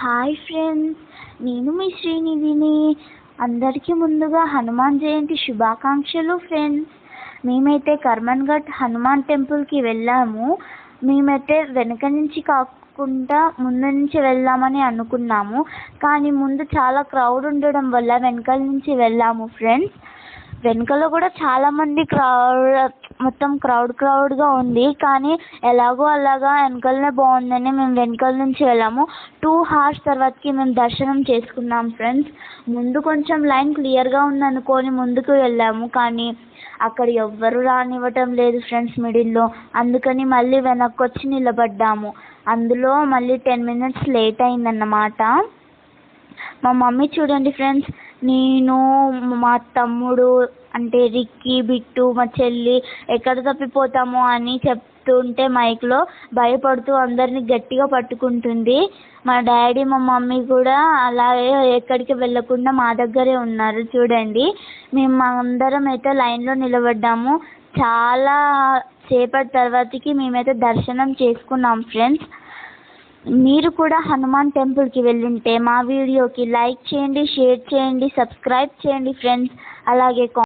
Hi friends నేను మీ శ్రీనిధిని. అందరికీ ముందుగా హనుమాన్ జయంతి శుభాకాంక్షలు ఫ్రెండ్స్ మేమైతే కర్మన్ ఘట్ హనుమాన్ టెంపుల్కి వెళ్ళాము. మేమైతే వెనక నుంచి కాకుండా ముందు నుంచి వెళ్దామని అనుకున్నాము. కానీ ముందు చాలా క్రౌడ్ ఉండడం వల్ల వెనకాల నుంచి వెళ్ళాము ఫ్రెండ్స్ వెనకాల కూడా చాలామంది క్రౌడ్ మొత్తం క్రౌడ్ క్రౌడ్గా ఉంది. కానీ ఎలాగో అలాగా వెనకాలనే బాగుందని మేము వెనకాల నుంచి వెళ్ళాము. టూ హార్స్ తర్వాతకి మేము దర్శనం చేసుకున్నాం ఫ్రెండ్స్ ముందు కొంచెం లైన్ క్లియర్గా ఉందనుకొని ముందుకు వెళ్ళాము. కానీ అక్కడ ఎవ్వరు రానివ్వటం లేదు ఫ్రెండ్స్ మిడిల్లో అందుకని మళ్ళీ వెనక్కి వచ్చి నిలబడ్డాము. అందులో మళ్ళీ టెన్ మినిట్స్ లేట్ అయిందన్నమాట. మా మమ్మీ చూడండి ఫ్రెండ్స్ నేను మా తమ్ముడు అంటే రిక్కీ బిట్టు మా చెల్లి ఎక్కడ తప్పిపోతామో అని చెప్తుంటే మైక్లో భయపడుతూ అందరినీ గట్టిగా పట్టుకుంటుంది. మా డాడీ మా మమ్మీ కూడా అలాగే ఎక్కడికి వెళ్ళకుండా మా దగ్గరే ఉన్నారు చూడండి. మేము అందరం అయితే లైన్లో నిలబడ్డాము. చాలా సేపటి తర్వాతకి మేమైతే దర్శనం చేసుకున్నాం ఫ్రెండ్స్. మీరు కూడా హనుమాన్ టెంపుల్కి వెళ్ళుంటే మా వీడియోకి లైక్ చేయండి షేర్ చేయండి సబ్స్క్రైబ్ చేయండి ఫ్రెండ్స్ అలాగే